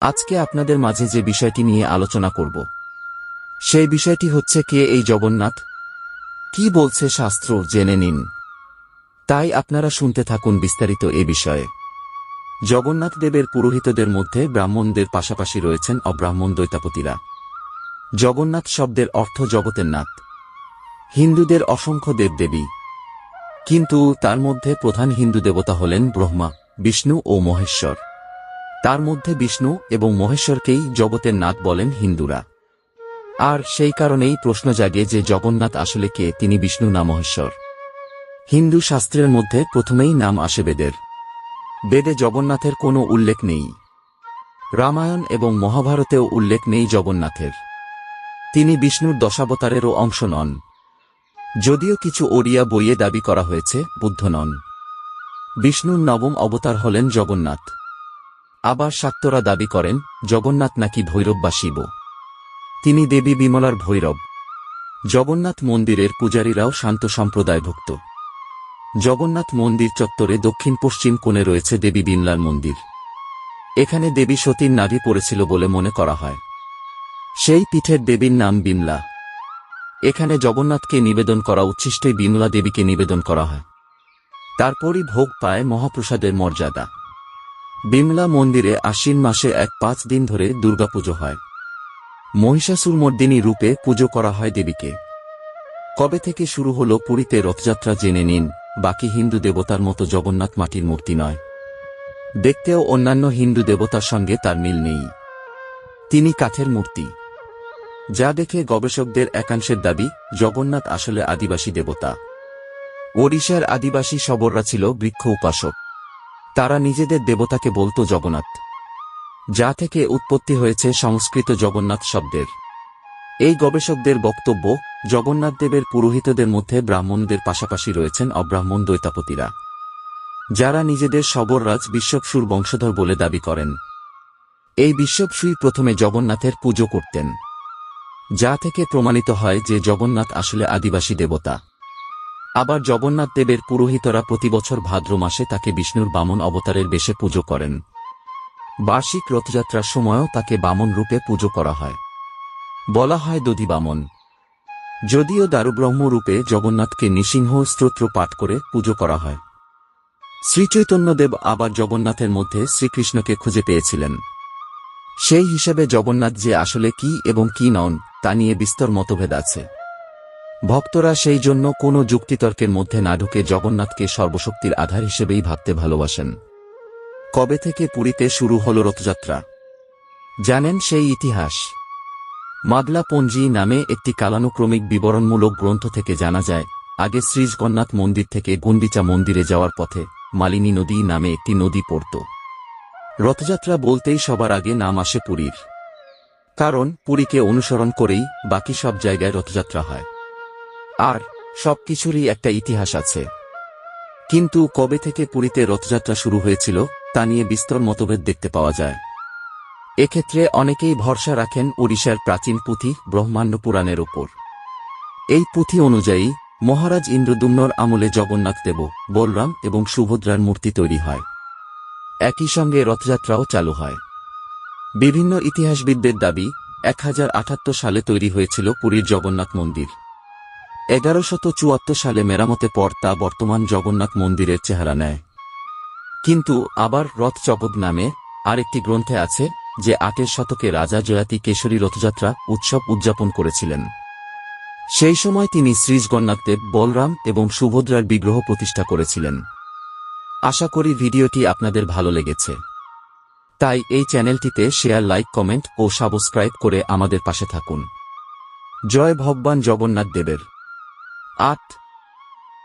আজকে আপনাদের মাঝে যে বিষয়টি নিয়ে আলোচনা করব। সেই বিষয়টি হচ্ছে কে এই জগন্নাথ? কি বলছে শাস্ত্র জেনে নিন। তাই আপনারা শুনতে থাকুন বিস্তারিত এ বিষয়ে। জগন্নাথ দেবের পুরোহিতদের মধ্যে ব্রাহ্মণদের পাশাপাশি রয়েছেন অব্রাহ্মণ দৈতাপতিরা জগন্নাথ শব্দের অর্থ জগতের নাথ। হিন্দুদের অসংখ্য দেবদেবী। কিন্তু তার মধ্যে প্রধান হিন্দু দেবতা হলেন ব্রহ্মা, বিষ্ণু ও মহেশ্বর। তার মধ্যে বিষ্ণু এবং মহেশ্বরকেই জগতের নাথ বলেন হিন্দুরা। আর সেই কারণেই প্রশ্ন জাগে যে জগন্নাথ আসলে কে? তিনি বিষ্ণু না মহেশ্বর? হিন্দু শাস্ত্রের মধ্যে প্রথমেই নাম আসে বেদের। বেদে জগন্নাথের কোনো উল্লেখ নেই। রামায়ণ এবং মহাভারতেও উল্লেখ নেই জগন্নাথের। তিনি বিষ্ণুর দশাবতারেরও অংশ নন। যদিও কিছু ওড়িয়া বইয়ে দাবি করা হয়েছে, বুদ্ধ নন। বিষ্ণুর নবম অবতার হলেন জগন্নাথ। আবার শাক্তরা দাবি করেন, জগন্নাথ নাকি ভৈরব বা শিব। তিনি দেবী বিমলার ভৈরব। জগন্নাথ মন্দিরের পূজারীরাও শান্ত সম্প্রদায়ভুক্ত। জগন্নাথ মন্দির চত্বরে দক্ষিণ পশ্চিম কোণে রয়েছে দেবী বিমলার মন্দির। এখানে দেবী সতীর নাভি পড়েছিল বলে মনে করা হয়। সেই পীঠের দেবীর নাম বিমলা। এখানে জগন্নাথকে নিবেদন করা উচ্ছিষ্টে বিমলা দেবীকে নিবেদন করা হয়। তারপরই ভোগ পায় মহাপ্রসাদের মর্যাদা। বিমলা মন্দিরে আশ্বিন মাসে এক পাঁচ দিন ধরে দুর্গাপুজো হয়। মহিষাসুরমর্দিনী রূপে পুজো করা হয় দেবীকে। কবে থেকে শুরু হল পুরীতে রথযাত্রা জেনে নিন, বাকি হিন্দু দেবতার মতো জগন্নাথ মাটির মূর্তি নয়। দেখতেও অন্যান্য হিন্দু দেবতার সঙ্গে তার মিল নেই। তিনি কাঠের মূর্তি। যা দেখে গবেষকদের একাংশের দাবি, জগন্নাথ আসলে আদিবাসী দেবতা। ওড়িশার আদিবাসী শবররা ছিল বৃক্ষ উপাসক। তারা নিজেদের দেবতাকে বলতো জগন্নাথ। যা থেকে উৎপত্তি হয়েছে সংস্কৃত জগন্নাথ শব্দের। এই গবেষকদের বক্তব্য, জগন্নাথ দেবের পুরোহিতদের মধ্যে ব্রাহ্মণদের পাশাপাশি রয়েছেন অব্রাহ্মণ দৈতাপতিরা যারা নিজেদের শবররাজ বিশ্বপসুর বংশধর বলে দাবি করেন। এই বিশ্বপসুই প্রথমে জগন্নাথের পুজো করতেন। যা থেকে প্রমাণিত হয় যে জগন্নাথ আসলে আদিবাসী দেবতা। আবার জগন্নাথ দেবের পুরোহিতরা প্রতিবছর ভাদ্র মাসে তাকে বিষ্ণুর বামন অবতারের বেশে পুজো করেন। বার্ষিক রথযাত্রার সময়ও তাকে বামন রূপে পুজো করা হয়। বলা হয় দধি বামন। যদিও দারুব্রহ্ম রূপে জগন্নাথকে নৃসিংহ স্তোত্র পাঠ করে পুজো করা হয়। শ্রীচৈতন্যদেব আবার জগন্নাথের মধ্যে শ্রীকৃষ্ণকে খুঁজে পেয়েছিলেন। সেই হিসাবে জগন্নাথ যে আসলে কি এবং কি নন, তা নিয়ে বিস্তর মতভেদ আছে। ভক্তরা সেই জন্য কোনো যুক্তিতর্কের মধ্যে না ঢুকে জগন্নাথকে সর্বশক্তির আধার হিসেবেই ভাবতে ভালোবাসেন। কবে থেকে পুরীতে শুরু হল রথযাত্রা? জানেন সেই ইতিহাস? মাদলা পঞ্জি নামে একটি কালানুক্রমিক বিবরণমূলক গ্রন্থ থেকে জানা যায়, আগে শ্রীজগন্নাথ মন্দির থেকে গুন্ডিচা মন্দিরে যাওয়ার পথে মালিনী নদী নামে একটি নদী পড়ত। রথযাত্রা বলতেই সবার আগে নাম আসে পুরীর। কারণ, পুরীকে অনুসরণ করেই বাকি সব জায়গায় রথযাত্রা হয়। আর সবকিছুরই একটা ইতিহাস আছে। কিন্তু কবে থেকে পুরীতে রথযাত্রা শুরু হয়েছিল, তা নিয়ে বিস্তর মতভেদ দেখতে পাওয়া যায়। এক্ষেত্রে অনেকেই ভরসা রাখেন ওড়িশার প্রাচীন পুঁথি ব্রহ্মাণ্ড পুরাণের ওপর এই পুঁথি অনুযায়ী, মহারাজ ইন্দ্রদুম্নর আমলে জগন্নাথ দেব, বলরাম এবং সুভদ্রার মূর্তি তৈরি হয়। একই সঙ্গে রথযাত্রাও চালু হয়। বিভিন্ন ইতিহাসবিদদের দাবি, এক হাজার আটাত্তর সালে তৈরি হয়েছিল পুরীর জগন্নাথ মন্দির। এগারোশত চুয়াত্তর সালে মেরামতে পর তা বর্তমান জগন্নাথ মন্দিরের চেহারা নেয়। কিন্তু আবার রথ চপদ নামে আরেকটি গ্রন্থে আছে যে আটের শতকে রাজা জয়াতি কেশরী রথযাত্রা উৎসব উদযাপন করেছিলেন। সেই সময় তিনি শ্রীজগন্নাথদেব, বলরাম এবং সুভদ্রার বিগ্রহ প্রতিষ্ঠা করেছিলেন। আশা করি ভিডিওটি আপনাদের ভালো লেগেছে। তাই এই চ্যানেলটিতে শেয়ার, লাইক, কমেন্ট ও সাবস্ক্রাইব করে আমাদের পাশে থাকুন। জয় ভগবান জগন্নাথ দেবের। আট